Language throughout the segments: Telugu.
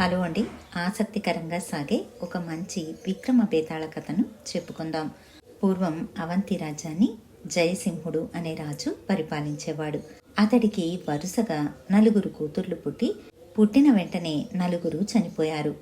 హలో అండి. ఆసక్తికరంగా సాగే ఒక మంచి విక్రమ బేతాళ కథను చెప్పుకుందాం. పూర్వం అవంతి రాజ్యాన్ని జయసింహుడు అనే రాజు పరిపాలించేవాడు. అతడికి వరుసగా నలుగురు కూతుర్లు పుట్టి పుట్టిన వెంటనే నలుగురు చనిపోయారు.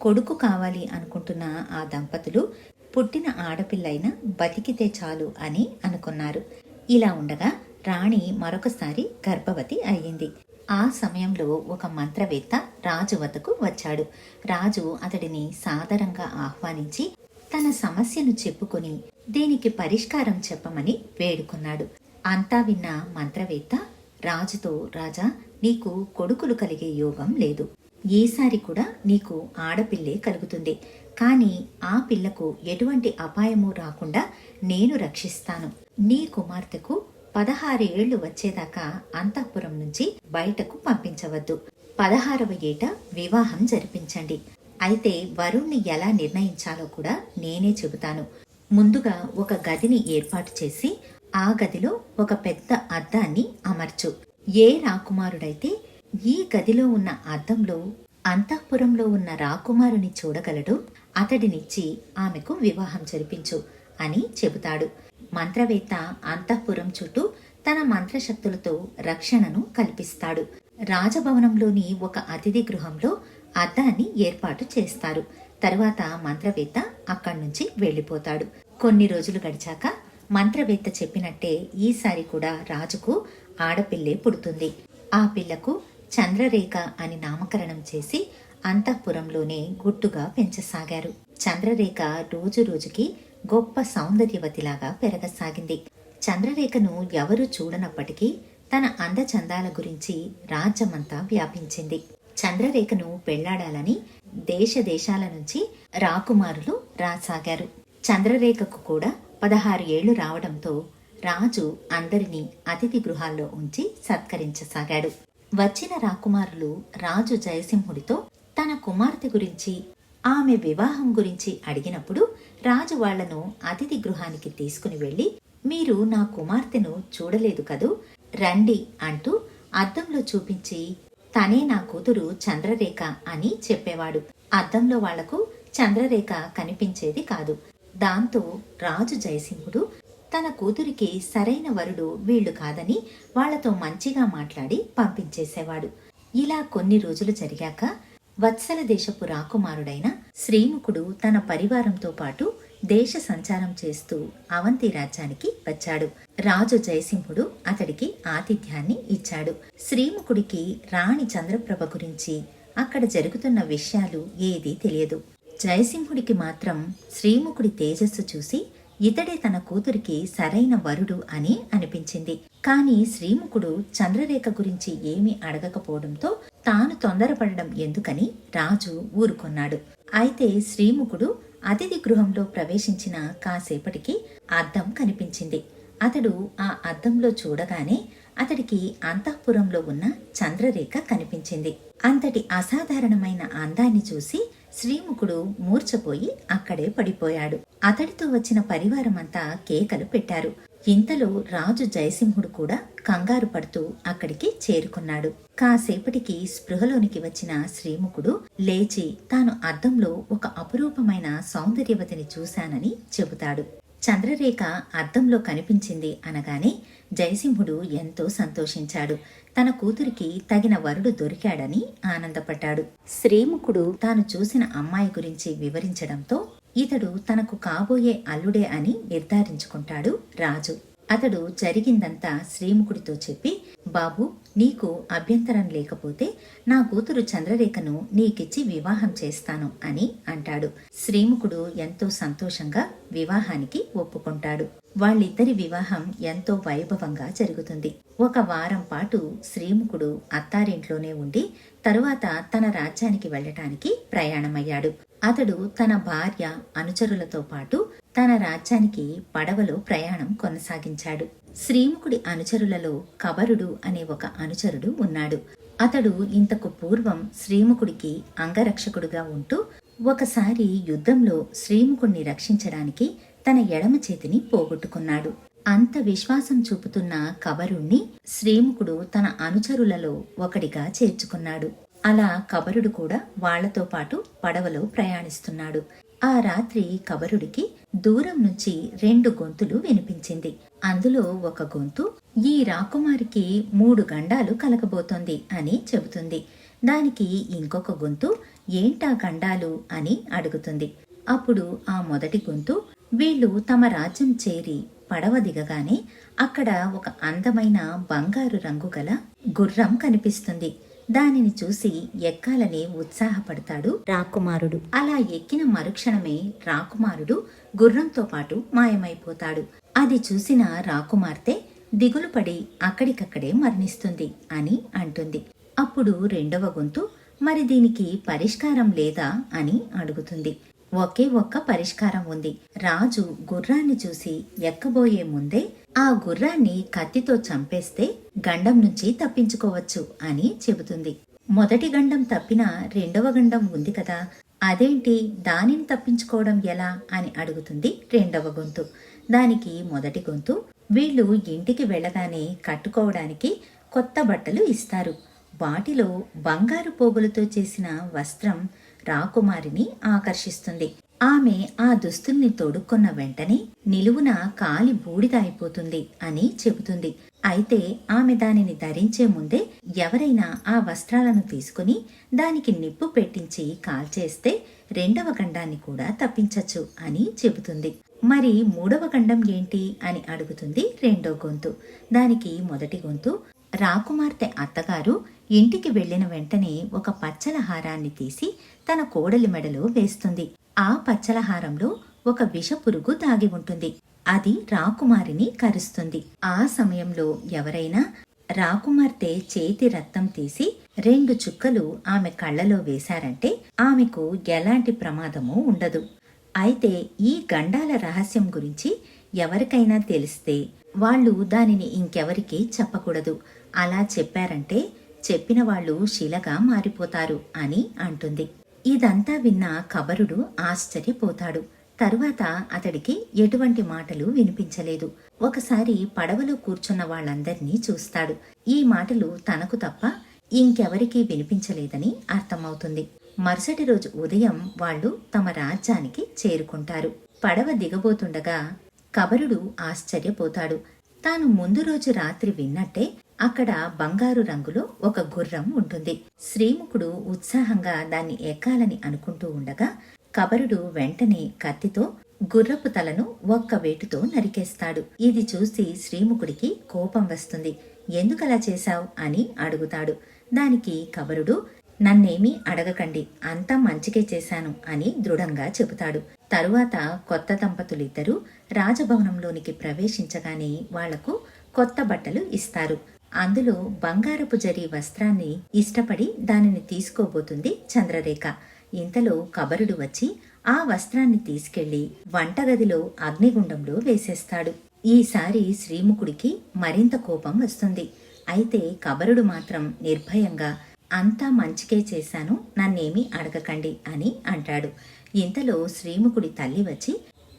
కొడుకు కావాలి అనుకుంటున్న ఆ దంపతులు పుట్టిన ఆడపిల్లైన బతికితే చాలు అని అనుకున్నారు. ఇలా ఉండగా రాణి మరొకసారి గర్భవతి అయ్యింది. ఆ సమయంలో ఒక మంత్రవేత్త రాజు వద్దకు వచ్చాడు. రాజు అతడిని సాదరంగా ఆహ్వానించి తన సమస్యను చెప్పుకొని దీనికి పరిష్కారం చెప్పమని వేడుకున్నాడు. అంతా విన్న మంత్రవేత్త రాజుతో రాజా నీకు కొడుకులు కలిగే యోగం లేదు. ఈసారి కూడా నీకు ఆడపిల్లే కలుగుతుంది. కానీ ఆ పిల్లకు ఎటువంటి అపాయము రాకుండా నేను రక్షిస్తాను. నీ కుమార్తెకు పదహారు ఏళ్ళు వచ్చేదాకా అంతఃపురం నుంచి బయటకు పంపించవద్దు. పదహారవ ఏట వివాహం జరిపించండి. అయితే వరుణ్ణి ఎలా నిర్ణయించాలో కూడా నేనే చెబుతాను. ముందుగా ఒక గదిని ఏర్పాటు చేసి ఆ గదిలో ఒక పెద్ద అద్దాన్ని అమర్చు. ఏ రాకుమారుడైతే ఈ గదిలో ఉన్న అద్దంలో అంతఃపురంలో ఉన్న రాకుమారుని చూడగలడు అతడినిచ్చి ఆమెకు వివాహం జరిపించు అని చెబుతాడు. మంత్రవేత్త అంతఃపురం చుట్టూ తన మంత్రశక్తులతో రక్షణను కల్పిస్తాడు. రాజభవనంలోని ఒక అతిథి గృహంలో అద్దాన్ని ఏర్పాటు చేస్తారు. తరువాత మంత్రవేత్త అక్కడి నుంచి వెళ్ళిపోతాడు. కొన్ని రోజులు గడిచాక మంత్రవేత్త చెప్పినట్టే ఈసారి కూడా రాజుకు ఆడపిల్లే పుడుతుంది. ఆ పిల్లకు చంద్రరేఖ అని నామకరణం చేసి అంతఃపురంలోనే గుట్టుగా పెంచసాగారు. చంద్రరేఖ రోజు రోజుకి గొప్ప సౌందర్యవతిలాగా పెరగసాగింది. చంద్రరేఖను ఎవరు చూడనప్పటికీ తన అందచందాల గురించి రాజ్యమంతా వ్యాపించింది. చంద్రరేఖను పెళ్ళాడాలని దేశ దేశాల నుంచి రాకుమారులు రాసాగారు. చంద్రరేఖకు కూడా పదహారు ఏళ్ళు రావడంతో రాజు అందరినీ అతిథి గృహాల్లో ఉంచి సత్కరించసాగాడు. వచ్చిన రాకుమారులు రాజు జయసింహుడితో తన కుమార్తె గురించి ఆమె వివాహం గురించి అడిగినప్పుడు రాజు వాళ్ళను అతిథి గృహానికి తీసుకుని వెళ్ళి మీరు నా కుమార్తెను చూడలేదు కదూ? రండి అంటూ అద్దంలో చూపించి తనే నా కూతురు చంద్రరేఖ అని చెప్పేవాడు. అద్దంలో వాళ్ళకు చంద్రరేఖ కనిపించేది కాదు. దాంతో రాజు జయసింహుడు తన కూతురికి సరైన వరుడు వీళ్ళు కాదని వాళ్ళతో మంచిగా మాట్లాడి పంపించేసేవాడు. ఇలా కొన్ని రోజులు జరిగాక వత్సల దేశపు రాకుమారుడైన శ్రీముఖుడు తన పరివారంతో పాటు దేశ సంచారం చేస్తూ అవంతి రాజ్యానికి వచ్చాడు. రాజు జయసింహుడు అతడికి ఆతిథ్యాన్ని ఇచ్చాడు. శ్రీముఖుడికి రాణి చంద్రప్రభ గురించి అక్కడ జరుగుతున్న విషయాలు ఏదీ తెలియదు. జయసింహుడికి మాత్రం శ్రీముఖుడి తేజస్సు చూసి ఇతడే తన కూతురికి సరైన వరుడు అని అనిపించింది. కాని శ్రీముఖుడు చంద్రరేఖ గురించి ఏమీ అడగకపోవడంతో తాను తొందరపడడం ఎందుకని రాజు ఊరుకొన్నాడు. అయితే శ్రీముఖుడు అతిథి గృహంలో ప్రవేశించిన కాసేపటికి అద్దం కనిపించింది. అతడు ఆ అద్దంలో చూడగానే అతడికి అంతఃపురంలో ఉన్న చంద్రరేఖ కనిపించింది. అంతటి అసాధారణమైన అందాన్ని చూసి శ్రీముఖుడు మూర్చపోయి అక్కడే పడిపోయాడు. అతడితో వచ్చిన పరివారమంతా కేకలు పెట్టారు. ఇంతలో రాజు జయసింహుడు కూడా కంగారు పడుతూ అక్కడికి చేరుకున్నాడు. కాసేపటికి స్పృహలోనికి వచ్చిన శ్రీముఖుడు లేచి తాను అద్దంలో ఒక అపురూపమైన సౌందర్యవతిని చూశానని చెబుతాడు. చంద్రరేఖ అద్దంలో కనిపించింది అనగానే జయసింహుడు ఎంతో సంతోషించాడు. తన కూతురికి తగిన వరుడు దొరికాడని ఆనందపడ్డాడు. శ్రీముఖుడు తాను చూసిన అమ్మాయి గురించి వివరించడంతో ఇతడు తనకు కాబోయే అల్లుడే అని నిర్ధారించుకుంటాడు రాజు. అతడు జరిగిందంతా శ్రీముఖుడితో చెప్పి బాబు నీకు అభ్యంతరం లేకపోతే నా కూతురు చంద్రరేఖను నీకిచ్చి వివాహం చేస్తాను అని అంటాడు. శ్రీముఖుడు ఎంతో సంతోషంగా వివాహానికి ఒప్పుకుంటాడు. వాళ్ళిద్దరి వివాహం ఎంతో వైభవంగా జరుగుతుంది. ఒక వారం పాటు శ్రీముఖుడు అత్తారింట్లోనే ఉండి తరువాత తన రాజ్యానికి వెళ్ళటానికి ప్రయాణమయ్యాడు. అతడు తన భార్య అనుచరులతో పాటు తన రాజ్యానికి పడవలో ప్రయాణం కొనసాగించాడు. శ్రీముఖుడి అనుచరులలో కబరుడు అనే ఒక అనుచరుడు ఉన్నాడు. అతడు ఇంతకు పూర్వం శ్రీముఖుడికి అంగరక్షకుడుగా ఉంటూ ఒకసారి యుద్ధంలో శ్రీముఖుణ్ణి రక్షించడానికి తన ఎడమ చేతిని పోగొట్టుకున్నాడు. అంత విశ్వాసం చూపుతున్న కబరుణ్ణి శ్రీముఖుడు తన అనుచరులలో ఒకడిగా చేర్చుకున్నాడు. అలా కబరుడు కూడా వాళ్ళతో పాటు పడవలో ప్రయాణిస్తున్నాడు. ఆ రాత్రి కబరుడికి దూరం నుంచి రెండు గొంతులు వినిపించింది. అందులో ఒక గొంతు ఈ రాకుమారికి మూడు గండాలు కలగబోతోంది అని చెబుతుంది. దానికి ఇంకొక గొంతు ఏంటా గండాలు అని అడుగుతుంది. అప్పుడు ఆ మొదటి గొంతు వీళ్ళు తమ రాజ్యం చేరి పడవ దిగగానే అక్కడ ఒక అందమైన బంగారు రంగు గల గుర్రం కనిపిస్తుంది. దానిని చూసి ఎక్కాలని ఉత్సాహపడతాడు రాకుమారుడు. అలా ఎక్కిన మరుక్షణమే రాకుమారుడు గుర్రంతో పాటు మాయమైపోతాడు. అది చూసిన రాకుమార్తె దిగులు పడి అక్కడికక్కడే మరణిస్తుంది అని అంటుంది. అప్పుడు రెండవ గొంతు మరి దీనికి పరిష్కారం లేదా అని అడుగుతుంది. ఒకే ఒక్క పరిష్కారం ఉంది. రాజు గుర్రాన్ని చూసి ఎక్కబోయే ముందే ఆ గుర్రాన్ని కత్తితో చంపేస్తే గండం నుంచి తప్పించుకోవచ్చు అని చెబుతుంది. మొదటి గండం తప్పిన రెండవ గండం ఉంది కదా అదేంటి దానిని తప్పించుకోవడం ఎలా అని అడుగుతుంది రెండవ గొంతు. దానికి మొదటి గొంతు వీళ్ళు ఇంటికి వెళ్ళగానే కట్టుకోవడానికి కొత్త బట్టలు ఇస్తారు. వాటిలో బంగారు పోగులతో చేసిన వస్త్రం రాకుమారిని ఆకర్షిస్తుంది. ఆమె ఆ దుస్తుల్ని తొడుక్కున్న వెంటనే నిలువున కాలి బూడిద అయిపోతుంది అని చెబుతుంది. అయితే ఆమె దానిని ధరించే ముందే ఎవరైనా ఆ వస్త్రాలను తీసుకుని దానికి నిప్పు పెట్టించి కాల్చేస్తే రెండవ గండాన్ని కూడా తప్పించచ్చు అని చెబుతుంది. మరి మూడవ గండం ఏంటి అని అడుగుతుంది రెండో గొంతు. దానికి మొదటి గొంతు రాకుమార్తె అత్తగారు ఇంటికి వెళ్ళిన వెంటనే ఒక పచ్చల హారాన్ని తీసి తన కోడలి మెడలో వేస్తుంది. ఆ పచ్చలహారంలో ఒక విషపురుగు దాగి ఉంటుంది. అది రాకుమారిని కరుస్తుంది. ఆ సమయంలో ఎవరైనా రాకుమార్తె చేతి రక్తం తీసి రెండు చుక్కలు ఆమె కళ్ళలో వేశారంటే ఆమెకు ఎలాంటి ప్రమాదమూ ఉండదు. అయితే ఈ గండాల రహస్యం గురించి ఎవరికైనా తెలిస్తే వాళ్ళు దానిని ఇంకెవరికి చెప్పకూడదు. అలా చెప్పారంటే చెప్పిన వాళ్ళు శిలగా మారిపోతారు అని అంటుంది. ఇదంతా విన్న కబరుడు ఆశ్చర్యపోతాడు. తరువాత అతడికి ఎటువంటి మాటలు వినిపించలేదు. ఒకసారి పడవలో కూర్చున్న వాళ్ళందర్నీ చూస్తాడు. ఈ మాటలు తనకు తప్ప ఇంకెవరికీ వినిపించలేదని అర్థమవుతుంది. మరుసటి రోజు ఉదయం వాళ్ళు తమ రాజ్యానికి చేరుకుంటారు. పడవ దిగబోతుండగా కబరుడు ఆశ్చర్యపోతాడు. తాను ముందు రోజు రాత్రి విన్నట్టే అక్కడ బంగారు రంగులో ఒక గుర్రం ఉంటుంది. శ్రీముఖుడు ఉత్సాహంగా దాన్ని ఎక్కాలని అనుకుంటూ ఉండగా కబరుడు వెంటనే కత్తితో గుర్రపు తలను ఒక్క వేటుతో నరికేస్తాడు. ఇది చూసి శ్రీముఖుడికి కోపం వస్తుంది. ఎందుకలా చేశావు? అని అడుగుతాడు. దానికి కబరుడు నన్నేమీ అడగకండి. అంతా మంచికే చేశాను అని దృఢంగా చెబుతాడు. తరువాత కొత్త దంపతులిద్దరూ రాజభవనంలోనికి ప్రవేశించగానే వాళ్ళకు కొత్త బట్టలు ఇస్తారు. అందులో బంగారపు జరీ వస్త్రాన్ని ఇష్టపడి దానిని తీసుకోబోతుంది చంద్రరేఖ. ఇంతలో కబరుడు వచ్చి ఆ వస్త్రాన్ని తీసుకెళ్ళి వంటగదిలో అగ్నిగుండంలో వేసేస్తాడు. ఈసారి శ్రీముఖుడికి మరింత కోపం వస్తుంది. అయితే కబరుడు మాత్రం నిర్భయంగా అంతా మంచికే చేశాను నన్నేమీ అడగకండి అని అంటాడు. ఇంతలో శ్రీముఖుడి తల్లి వచ్చి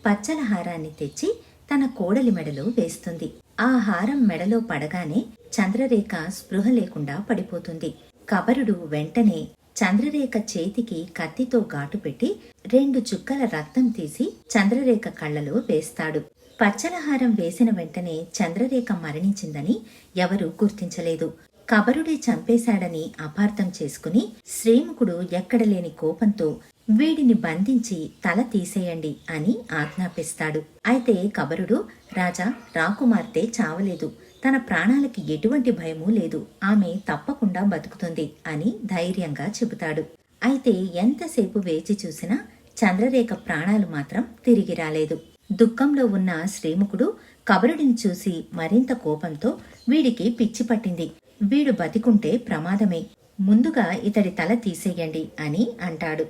పచ్చల హారాన్ని తెచ్చి తన కోడలి మెడలో వేస్తుంది. ఆ హారం మెడలో పడగానే చంద్రరేఖ స్పృహ లేకుండా పడిపోతుంది. కబరుడు వెంటనే చంద్రరేఖ చేతికి కత్తితో ఘాటు పెట్టి రెండు చుక్కల రక్తం తీసి చంద్రరేఖ కళ్ళలో వేస్తాడు. పచ్చలహారం వేసిన వెంటనే చంద్రరేఖ మరణించిందని ఎవరూ గుర్తించలేదు. కబరుడే చంపేశాడని అపార్థం చేసుకుని శ్రీముఖుడు ఎక్కడలేని కోపంతో వీడిని బంధించి తల తీసేయండి అని ఆజ్ఞాపిస్తాడు. అయితే కబరుడు రాజా రాకుమార్తె చావలేదు. తన ప్రాణాలకి ఎటువంటి భయమూ లేదు. ఆమె తప్పకుండా బతుకుతుంది అని ధైర్యంగా చెబుతాడు. అయితే ఎంతసేపు వేచి చూసినా చంద్రరేఖ ప్రాణాలు మాత్రం తిరిగి రాలేదు. దుఃఖంలో ఉన్న శ్రీముఖుడు కబరుడిని చూసి మరింత కోపంతో వీడికి పిచ్చి పట్టింది. వీడు బతికుంటే ప్రమాదమే. ముందుగా ఇతడి తల తీసేయండి అని అంటాడు.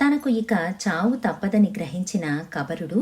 తనకు ఇక చావు తప్పదని గ్రహించిన కబరుడు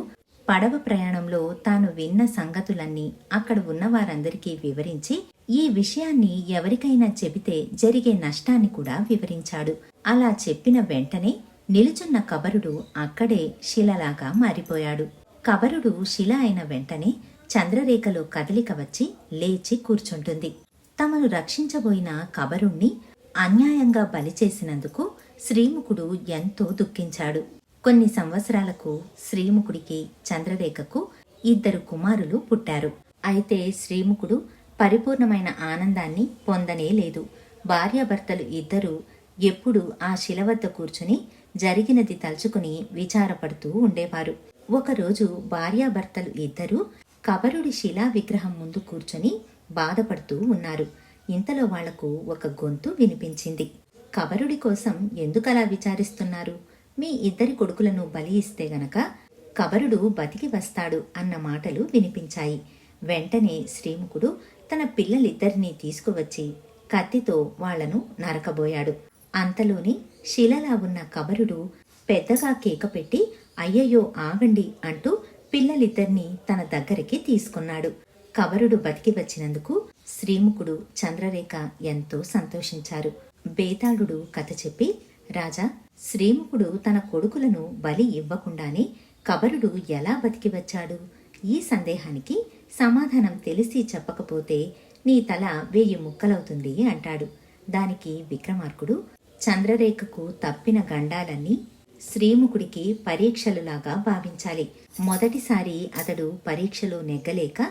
పడవ ప్రయాణంలో తాను విన్న సంగతులన్నీ అక్కడ ఉన్న వారందరికీ వివరించి ఈ విషయాన్ని ఎవరికైనా చెబితే జరిగే నష్టాన్ని కూడా వివరించాడు. అలా చెప్పిన వెంటనే నిలుచున్న కబరుడు అక్కడే శిలలాగా మారిపోయాడు. కబరుడు శిల అయిన వెంటనే చంద్రరేఖలో కదలిక వచ్చి లేచి కూర్చుంటుంది. తమను రక్షించబోయిన కబరుణ్ణి అన్యాయంగా బలి చేసినందుకు శ్రీముఖుడు ఎంతో దుఃఖించాడు. కొన్ని సంవత్సరాలకు శ్రీముఖుడికి చంద్రరేఖకు ఇద్దరు కుమారులు పుట్టారు. అయితే శ్రీముఖుడు పరిపూర్ణమైన ఆనందాన్ని పొందనే లేదు. భార్యాభర్తలు ఇద్దరూ ఎప్పుడు ఆ శిల వద్ద కూర్చుని జరిగినది తలుచుకుని విచారపడుతూ ఉండేవారు. ఒకరోజు భార్యాభర్తలు ఇద్దరూ కబరుడి శిలా విగ్రహం ముందు కూర్చొని బాధపడుతూ ఉన్నారు. ఇంతలో వాళ్ళకు ఒక గొంతు వినిపించింది. కబరుడి కోసం ఎందుకలా విచారిస్తున్నారు? మీ ఇద్దరి కొడుకులను బలి ఇస్తే గనక కబరుడు బతికి వస్తాడు అన్న మాటలు వినిపించాయి. వెంటనే శ్రీముఖుడు తన పిల్లలిద్దరినీ తీసుకువచ్చి కత్తితో వాళ్ళను నరకబోయాడు. అంతలోని శిలలా ఉన్న కబరుడు పెద్దగా కేక పెట్టి అయ్యయ్యో ఆగండి అంటూ పిల్లలిద్దరినీ తన దగ్గరికి తీసుకున్నాడు. కబరుడు బతికి వచ్చినందుకు శ్రీముఖుడు చంద్రరేఖ ఎంతో సంతోషించారు. బేతాళుడు కథ చెప్పి రాజా శ్రీముఖుడు తన కొడుకులను బలి ఇవ్వకుండానే కబరుడు ఎలా బతికి వచ్చాడు? ఈ సందేహానికి సమాధానం తెలిసి చెప్పకపోతే నీ తల వెయ్యి ముక్కలవుతుంది అంటాడు. దానికి విక్రమార్కుడు చంద్రరేఖకు తప్పిన గండాలన్నీ శ్రీముఖుడికి పరీక్షలులాగా భావించాలి. మొదటిసారి అతడు పరీక్షలో నెగ్గలేక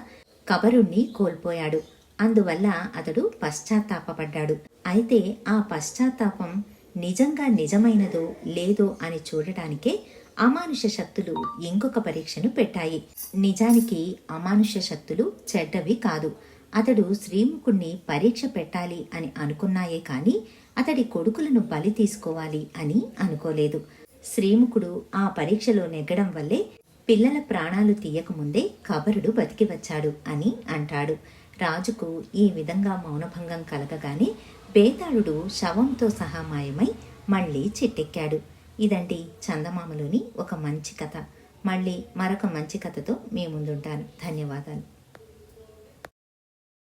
కబరుణ్ణి కోల్పోయాడు. అందువల్ల అతడు పశ్చాత్తాపపడ్డాడు. అయితే ఆ పశ్చాత్తాపం నిజంగా నిజమైనదో లేదో అని చూడటానికే అమానుష శక్తులు ఇంకొక పరీక్షను పెట్టాయి. నిజానికి అమానుష శక్తులు చెడ్డవి కాదు. అతడు శ్రీముఖుణ్ణి పరీక్ష పెట్టాలి అని అనుకున్నాయే కాని అతడి కొడుకులను బలి తీసుకోవాలి అని అనుకోలేదు. శ్రీముఖుడు ఆ పరీక్షలో నెగ్గడం వల్లే పిల్లల ప్రాణాలు తీయకముందే కబరుడు బతికి వచ్చాడు అని అంటాడు. రాజుకు ఈ విధంగా మౌనభంగం కలగగానే బేతాళుడు శవంతో సహా మాయమై మళ్ళీ చిట్టెక్కాడు. ఇదండి చందమామలోని ఒక మంచి కథ. మళ్ళీ మరొక మంచి కథతో మీ ముందుంటాను. ధన్యవాదాలు.